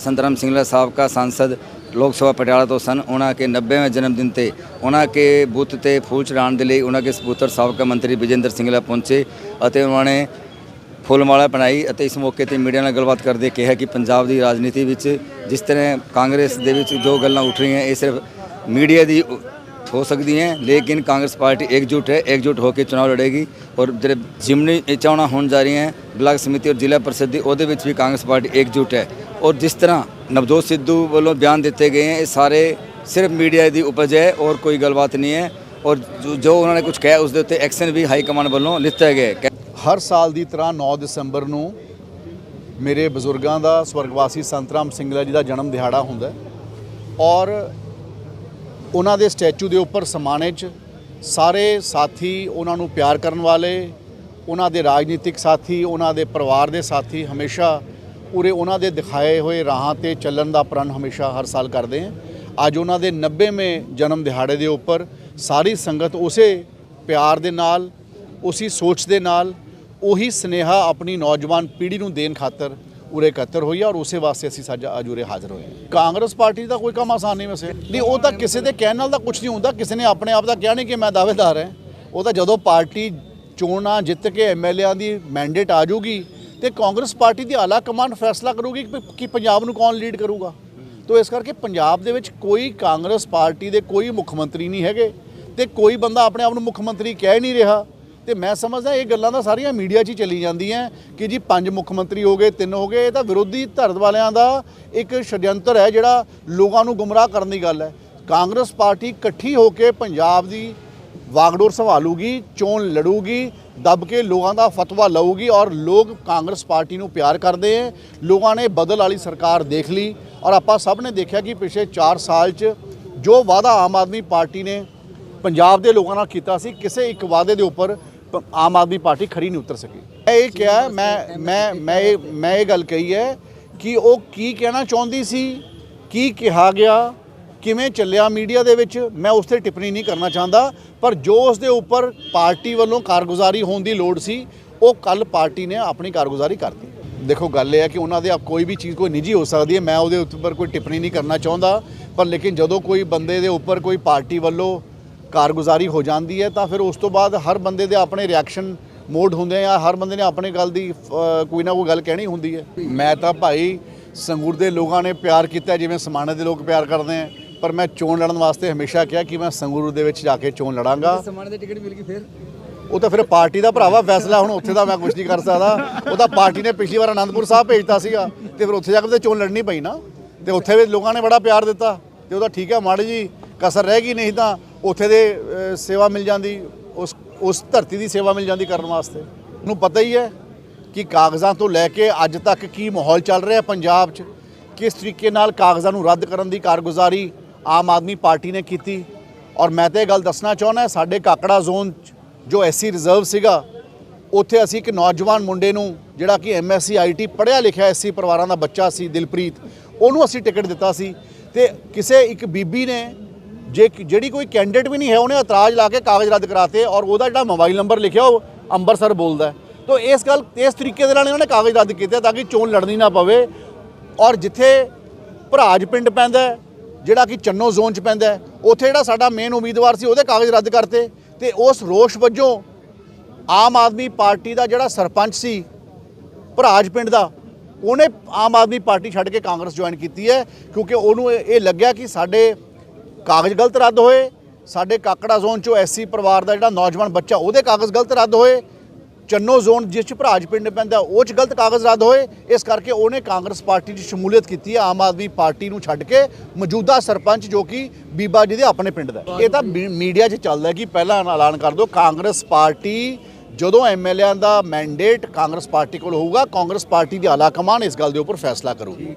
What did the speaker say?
ਸੰਤਰਾਮ ਸਿੰਘਲਾ ਸਾਬਕਾ ਸੰਸਦ ਲੋਕ ਸਭਾ ਪਟਿਆਲਾ ਤੋਂ ਸਨ ਉਹਨਾਂ ਕੇ 90ਵੇਂ ਜਨਮ ਦਿਨ ਤੇ ਉਹਨਾਂ ਕੇ ਬੁੱਤ ਤੇ ਫੂਲ ਚੜਾਉਣ ਦੇ ਲਈ ਉਹਨਾਂ ਕੇ ਸਪੁੱਤਰ ਸਾਬਕਾ ਮੰਤਰੀ ਵਿਜੇਂਦਰ ਸਿੰਘਲਾ ਪਹੁੰਚੇ ਅਤੇ ਉਹਨਾਂ ਨੇ ਫੁੱਲਮਾਲਾ ਬਣਾਈ ਅਤੇ ਇਸ ਮੌਕੇ ਤੇ ਮੀਡੀਆ ਨਾਲ ਗੱਲਬਾਤ ਕਰਦੇ ਕਿਹਾ ਕਿ ਪੰਜਾਬ ਦੀ ਰਾਜਨੀਤੀ ਵਿੱਚ ਜਿਸ ਤਰ੍ਹਾਂ ਕਾਂਗਰਸ ਦੇ ਵਿੱਚ ਜੋ ਗੱਲਾਂ ਉੱਠ ਰਹੀਆਂ ਇਹ ਸਿਰਫ ਮੀਡੀਆ ਦੀ ਉ- ਹੋ ਸਕਦੀ ਹੈ ਲੇਕਿਨ ਕਾਂਗਰਸ ਪਾਰਟੀ एकजुट है एकजुट होकर ਚੁਣਾਵ ਲੜੇਗੀ ਔਰ ਜਿਹੜੇ ਜਿਮਨੀ ਚੋਣਾਂ ਹੋਣ ਜਾ ਰਹੀਆਂ ਹੈ ਬਲਾਕ ਸਮਿਤੀ ਔਰ ਜ਼ਿਲ੍ਹਾ ਪਰਿਸ਼ਦ ਦੀ ਉਹਦੇ ਵਿੱਚ ਵੀ ਕਾਂਗਰਸ ਪਾਰਟੀ एकजुट ਹੈ ਔਰ ਜਿਸ ਤਰ੍ਹਾਂ ਨਵਜੋਤ ਸਿੱਧੂ ਵੱਲੋਂ ਬਿਆਨ ਦਿੱਤੇ ਗਏ ਹੈ, ਇਹ ਸਾਰੇ ਸਿਰਫ ਮੀਡੀਆ ਦੀ ਉਪਜ ਹੈ ਔਰ ਕੋਈ ਗੱਲਬਾਤ ਨਹੀਂ ਹੈ। ਔਰ ਜੋ- ਜੋ ਉਹਨਾਂ ਨੇ ਕੁਝ ਕਿਹਾ, ਉਸ ਦੇ ਉੱਤੇ ਐਕਸ਼ਨ ਵੀ ਹਾਈ ਕਮਾਂਡ ਵੱਲੋਂ ਲਿੱਤਾ ਗਿਆ ਹੈ। ਹਰ ਸਾਲ ਦੀ ਤਰ੍ਹਾਂ 9 ਦਸੰਬਰ ਨੂੰ ਮੇਰੇ ਬਜ਼ੁਰਗਾਂ ਦਾ ਸਵਰਗਵਾਸੀ ਸੰਤਰਾਮ ਸਿੰਘਲਾ ਜੀ ਦਾ ਜਨਮ ਦਿਹਾੜਾ ਹੁੰਦਾ ਔਰ ਉਹਨਾਂ ਦੇ ਸਟੈਚੂ ਦੇ ਉੱਪਰ ਸਮਾਣੇ 'ਚ ਸਾਰੇ ਸਾਥੀ ਉਹਨਾਂ ਨੂੰ ਪਿਆਰ ਕਰਨ ਵਾਲੇ, ਉਹਨਾਂ ਦੇ ਰਾਜਨੀਤਿਕ ਸਾਥੀ, ਉਹਨਾਂ ਦੇ ਪਰਿਵਾਰ ਦੇ ਸਾਥੀ ਹਮੇਸ਼ਾ ਪੂਰੇ ਉਹਨਾਂ ਦੇ ਦਿਖਾਏ ਹੋਏ ਰਾਹਾਂ ਤੇ ਚੱਲਣ ਦਾ ਪ੍ਰਣ ਹਮੇਸ਼ਾ ਹਰ ਸਾਲ ਕਰਦੇ ਹਨ ਅੱਜ ਉਹਨਾਂ ਦੇ 90ਵੇਂ ਜਨਮ ਦਿਹਾੜੇ ਦੇ ਉੱਪਰ ਸਾਰੀ ਸੰਗਤ ਉਸੇ ਪਿਆਰ ਦੇ ਨਾਲ, ਉਸੇ ਸੋਚ ਦੇ ਨਾਲ, ਉਹੀ ਸਨੇਹਾ ਆਪਣੀ ਨੌਜਵਾਨ ਪੀੜ੍ਹੀ ਨੂੰ ਦੇਣ ਖਾਤਰ ਉਰੇ ਇਕੱਤਰ ਹੋਈ ਹੈ ਔਰ ਉਸੇ ਵਾਸਤੇ ਅਸੀਂ ਸਾਜਾ ਅੱਜ ਉਰੇ ਹਾਜ਼ਰ ਹੋਏ ਕਾਂਗਰਸ ਪਾਰਟੀ ਦਾ ਕੋਈ ਕੰਮ ਆਸਾਨ ਨਹੀਂ ਵੈਸੇ। ਨਹੀਂ, ਉਹ ਤਾਂ ਕਿਸੇ ਦੇ ਕਹਿਣ ਨਾਲ ਤਾਂ ਕੁਝ ਨਹੀਂ ਹੁੰਦਾ। ਕਿਸੇ ਨੇ ਆਪਣੇ ਆਪ ਦਾ ਕਿਹਾ ਨਹੀਂ ਕਿ ਮੈਂ ਦਾਅਵੇਦਾਰ ਹਾਂ। ਉਹ ਤਾਂ ਜਦੋਂ ਪਾਰਟੀ ਚੋਣਾਂ ਜਿੱਤ ਕੇ ਐਮਐਲਏਆਂ ਦੀ ਮੈਂਡੇਟ ਆ ਜਾਊਗੀ ਤੇ ਕਾਂਗਰਸ ਪਾਰਟੀ ਦੀ ਆਲਾ ਕਮਾਂਡ ਫੈਸਲਾ ਕਰੂਗੀ ਕਿ ਪੰਜਾਬ ਨੂੰ ਕੌਣ ਲੀਡ ਕਰੂਗਾ? ਤੋ ਇਸ ਕਰਕੇ ਪੰਜਾਬ ਦੇ ਵਿੱਚ ਕੋਈ ਕਾਂਗਰਸ ਪਾਰਟੀ ਦੇ ਕੋਈ ਮੁੱਖ ਮੰਤਰੀ ਨਹੀਂ ਹੈਗੇ ਤੇ ਕੋਈ ਬੰਦਾ ਆਪਣੇ ਆਪ ਨੂੰ ਮੁੱਖ ਮੰਤਰੀ ਕਹਿ ਨਹੀਂ ਰਿਹਾ। ਤੇ ਮੈਂ ਸਮਝਦਾ ਇਹ ਗੱਲਾਂ ਤਾਂ ਸਾਰੀਆਂ ਮੀਡੀਆ 'ਚ ਹੀ ਚੱਲੀ ਜਾਂਦੀਆਂ ਕਿ ਜੀ ਪੰਜ ਮੁੱਖ ਮੰਤਰੀ ਹੋ ਗਏ, ਤਿੰਨ ਹੋ ਗਏ, ਇਹ ਤਾਂ ਵਿਰੋਧੀ ਧਿਰ ਵਾਲਿਆਂ ਦਾ ਇੱਕ ਛੜਯੰਤਰ ਹੈ ਜਿਹੜਾ ਲੋਕਾਂ ਨੂੰ ਗੁੰਮਰਾਹ ਕਰਨ ਦੀ ਗੱਲ ਹੈ। ਕਾਂਗਰਸ ਪਾਰਟੀ ਇਕੱਠੀ ਹੋ ਕੇ ਪੰਜਾਬ ਦੀ ਵਾਗਡੋਰ ਸੰਭਾਲੂਗੀ, ਚੋਣ ਲੜੂਗੀ, ਦੱਬ ਕੇ ਲੋਕਾਂ ਦਾ ਫਤਵਾ ਲਊਗੀ ਔਰ ਲੋਕ ਕਾਂਗਰਸ ਪਾਰਟੀ ਨੂੰ ਪਿਆਰ ਕਰਦੇ ਹੈ ਲੋਕਾਂ ਨੇ ਬਦਲ ਵਾਲੀ ਸਰਕਾਰ ਦੇਖ ਲਈ ਔਰ ਆਪਾਂ ਸਭ ਨੇ ਦੇਖਿਆ ਕਿ ਪਿਛਲੇ 4 ਸਾਲ 'ਚ ਜੋ ਵਾਅਦਾ ਆਮ ਆਦਮੀ ਪਾਰਟੀ ਨੇ ਪੰਜਾਬ ਦੇ ਲੋਕਾਂ ਨਾਲ ਕੀਤਾ ਸੀ, ਕਿਸੇ ਇੱਕ ਵਾਅਦੇ ਦੇ ਉੱਪਰ ਆਮ ਆਦਮੀ ਪਾਰਟੀ ਖਰੀ ਨਹੀਂ ਉਤਰ ਸਕੀ। ਮੈਂ ਇਹ ਕਿਹਾ, ਮੈਂ ਮੈਂ ਮੈਂ ਇਹ ਮੈਂ ਇਹ ਗੱਲ ਕਹੀ ਹੈ ਕਿ ਉਹ ਕੀ ਕਹਿਣਾ ਚਾਹੁੰਦੀ ਸੀ, ਕੀ ਕਿਹਾ ਗਿਆ ਕਿਵੇਂ ਚੱਲਿਆ ਮੀਡੀਆ ਦੇ ਵਿੱਚ, ਮੈਂ ਉਸ ਤੇ ਟਿੱਪਣੀ ਨਹੀਂ ਕਰਨਾ ਚਾਹੁੰਦਾ, ਪਰ ਜੋ ਉਸ ਦੇ ਉੱਪਰ ਪਾਰਟੀ ਵੱਲੋਂ ਕਾਰਗੁਜ਼ਾਰੀ ਹੋਣ ਦੀ ਲੋੜ ਸੀ, ਉਹ ਕੱਲ ਪਾਰਟੀ ਨੇ ਆਪਣੀ ਕਾਰਗੁਜ਼ਾਰੀ ਕਰਤੀ। ਦੇਖੋ, ਗੱਲ ਇਹ ਹੈ ਕਿ ਉਹਨਾਂ ਦੇ ਆਪ ਕੋਈ ਵੀ ਚੀਜ਼ ਕੋਈ ਨਿੱਜੀ ਹੋ ਸਕਦੀ ਹੈ, ਮੈਂ ਉਹਦੇ ਉੱਪਰ ਕੋਈ ਟਿੱਪਣੀ ਨਹੀਂ ਕਰਨਾ ਚਾਹੁੰਦਾ, ਪਰ ਲੇਕਿਨ ਜਦੋਂ ਕੋਈ ਬੰਦੇ ਦੇ ਉੱਪਰ ਕੋਈ ਪਾਰਟੀ ਵੱਲੋਂ ਕਾਰਗੁਜ਼ਾਰੀ ਹੋ ਜਾਂਦੀ ਹੈ, ਤਾਂ ਫਿਰ ਉਸ ਤੋਂ ਬਾਅਦ ਹਰ ਬੰਦੇ ਦੇ ਆਪਣੇ ਰਿਐਕਸ਼ਨ ਮੋਡ ਹੁੰਦੇ ਆ, ਹਰ ਬੰਦੇ ਨੇ ਆਪਣੇ ਗੱਲ ਦੀ ਕੋਈ ਨਾ ਕੋਈ ਗੱਲ ਕਹਿਣੀ ਹੁੰਦੀ ਹੈ। ਮੈਂ ਤਾਂ ਭਾਈ ਸੰਗੂਰ ਦੇ ਲੋਕਾਂ ਨੇ ਪਿਆਰ ਕੀਤਾ, ਜਿਵੇਂ ਸਮਾਣੇ ਦੇ ਲੋਕ ਪਿਆਰ ਕਰਦੇ ਆ ਪਰ ਮੈਂ ਚੋਣ ਲੜਨ ਵਾਸਤੇ ਹਮੇਸ਼ਾ ਕਿਹਾ ਕਿ ਮੈਂ ਸੰਗਰੂਰ ਦੇ ਵਿੱਚ ਜਾ ਕੇ ਚੋਣ ਲੜਾਂਗਾ। ਸਮਾਨ ਦੀ ਟਿਕਟ ਮਿਲ ਗਈ ਫਿਰ? ਉਹ ਤਾਂ ਫਿਰ ਪਾਰਟੀ ਦਾ ਭਰਾਵਾ ਫੈਸਲਾ ਹੁਣ ਉੱਥੇ ਦਾ ਮੈਂ ਕੁਝ ਨਹੀਂ ਕਰ ਸਕਦਾ। ਉਹ ਤਾਂ ਪਾਰਟੀ ਨੇ ਪਿਛਲੀ ਵਾਰ ਆਨੰਦਪੁਰ ਸਾਹਿਬ ਭੇਜਤਾ ਸੀਗਾ। ਤੇ ਫਿਰ ਉੱਥੇ ਜਾ ਕੇ ਤੇ ਚੋਣ ਲੜਨੀ ਪਈ ਨਾ। ਤੇ ਉੱਥੇ ਵੀ ਲੋਕਾਂ ਨੇ ਬੜਾ ਪਿਆਰ ਦਿੱਤਾ। ਤੇ ਉਹਦਾ ਠੀਕ ਹੈ ਮਾੜੀ ਜੀ ਕਸਰ ਰਹਿ ਗਈ ਨਹੀਂ ਤਾਂ ਉੱਥੇ ਦੇ ਸੇਵਾ ਮਿਲ ਜਾਂਦੀ ਉਸ ਉਸ ਧਰਤੀ ਦੀ ਸੇਵਾ ਮਿਲ ਜਾਂਦੀ ਕਰਨ ਵਾਸਤੇ। ਨੂੰ ਪਤਾ ਹੀ ਹੈ ਕਿ ਕਾਗਜ਼ਾਂ ਤੋਂ ਲੈ ਕੇ ਅੱਜ ਤੱਕ ਕੀ ਮਾਹੌਲ ਚੱਲ ਰਿਹਾ ਪੰਜਾਬ 'ਚ। ਕਿਸ ਤਰੀਕੇ ਨਾਲ ਕਾਗਜ਼ਾਂ ਨੂੰ ਰੱਦ ਕਰਨ ਦੀ ਕਾਰਗੁਜ਼ਾਰੀ ਆਮ ਆਦਮੀ ਪਾਰਟੀ ਨੇ ਕੀਤੀ। ਔਰ ਮੈਂ ਤਾਂ ਇਹ ਗੱਲ ਦੱਸਣਾ ਚਾਹੁੰਦਾ, ਸਾਡੇ ਕਾਕੜਾ ਜ਼ੋਨ 'ਚ ਜੋ ਐਸਸੀ ਰਿਜ਼ਰਵ ਸੀਗਾ, ਉੱਥੇ ਅਸੀਂ ਇੱਕ ਨੌਜਵਾਨ ਮੁੰਡੇ ਨੂੰ, ਜਿਹੜਾ ਕਿ ਐਮਐਸਸੀ ਆਈਟੀ ਪੜ੍ਹਿਆ ਲਿਖਿਆ ਐਸਸੀ ਪਰਿਵਾਰਾਂ ਦਾ ਬੱਚਾ ਸੀ, ਦਿਲਪ੍ਰੀਤ, ਉਹਨੂੰ ਅਸੀਂ ਟਿਕਟ ਦਿੱਤਾ ਸੀ। ਤੇ ਕਿਸੇ ਇੱਕ ਬੀਬੀ ਨੇ, ਜੇ ਜਿਹੜੀ ਕੋਈ ਕੈਂਡੀਡੇਟ ਵੀ ਨਹੀਂ ਹੈ, ਉਹਨੇ ਇਤਰਾਜ਼ ਲਾ ਕੇ ਕਾਗਜ਼ ਰੱਦ ਕਰਾਤੇ ਔਰ ਉਹਦਾ ਜਿਹੜਾ ਮੋਬਾਈਲ ਨੰਬਰ ਲਿਖਿਆ, ਉਹ ਅੰਮ੍ਰਿਤਸਰ ਬੋਲਦਾ ਹੈ। ਤੋ ਇਸ ਗੱਲ, ਇਸ ਤਰੀਕੇ ਦੇ ਨਾਲ ਇਹਨਾਂ ਨੇ ਕਾਗਜ਼ ਰੱਦ ਕੀਤੇ ਤਾਂ ਕਿ ਚੋਣ ਲੜਨੀ ਨਾ ਪਵੇ। ਔਰ ਜਿੱਥੇ ਭਰਾਜ ਪਿੰਡ ਪੈਂਦਾ ਜਿਹੜਾ ਕਿ ਚੰਨੋ ਜ਼ੋਨ ਚ ਪੈਂਦਾ ਉੱਥੇ ਜਿਹੜਾ ਸਾਡਾ ਮੇਨ ਉਮੀਦਵਾਰ ਸੀ, ਉਹਦੇ ਕਾਗਜ਼ ਰੱਦ ਕਰਤੇ ਤੇ ਉਸ ਰੋਸ਼ ਵਜੋਂ ਆਮ ਆਦਮੀ ਪਾਰਟੀ ਦਾ ਜਿਹੜਾ ਸਰਪੰਚ ਸੀ, ਭਰਾਜ ਪਿੰਡ ਦਾ, ਉਹਨੇ ਆਮ ਆਦਮੀ ਪਾਰਟੀ ਛੱਡ ਕੇ ਕਾਂਗਰਸ ਜੁਆਇਨ ਕੀਤੀ ਹੈ, ਕਿਉਂਕਿ ਉਹਨੂੰ ਇਹ ਇਹ ਲੱਗਿਆ ਕਿ ਸਾਡੇ ਕਾਗਜ਼ ਗਲਤ ਰੱਦ ਹੋਏ, ਸਾਡੇ ਕਾਕੜਾ ਜ਼ੋਨ ਚੋਂ ਐਸਸੀ ਪਰਿਵਾਰ ਦਾ ਜਿਹੜਾ ਨੌਜਵਾਨ ਬੱਚਾ, ਉਹਦੇ ਕਾਗਜ਼ ਗਲਤ ਰੱਦ ਹੋਏ ਚੰਨੋ ਜ਼ੋਨ ਜਿਸ ਚ ਭਰਾਜ ਪਿੰਡ ਪੈਂਦਾ, ਉਹ ਚ ਗਲਤ ਕਾਗਜ਼ ਰੱਦ ਹੋਏ। ਇਸ ਕਰਕੇ ਉਹਨੇ ਕਾਂਗਰਸ ਪਾਰਟੀ 'ਚ ਸ਼ਮੂਲੀਅਤ ਕੀਤੀ ਹੈ, ਆਮ ਆਦਮੀ ਪਾਰਟੀ ਨੂੰ ਛੱਡ ਕੇ ਮੌਜੂਦਾ ਸਰਪੰਚ ਜੋ ਕਿ ਬੀਬਾ ਜੀ ਦੇ ਆਪਣੇ ਪਿੰਡ ਦਾ। ਇਹ ਤਾਂ ਮੀ- ਮੀਡੀਆ 'ਚ ਚੱਲਦਾ ਕਿ ਪਹਿਲਾਂ ਐਲਾਨ ਕਰ ਦਿਓ, ਕਾਂਗਰਸ ਪਾਰਟੀ ਜਦੋਂ ਐਮਐਲਏਆਂ ਦਾ ਮੈਂਡੇਟ ਕਾਂਗਰਸ ਪਾਰਟੀ ਕੋਲ ਹੋਊਗਾ, ਕਾਂਗਰਸ ਪਾਰਟੀ ਦੀ ਆਲਾ ਕਮਾਨ ਇਸ ਗੱਲ ਦੇ ਉੱਪਰ ਫੈਸਲਾ ਕਰੂਗੀ।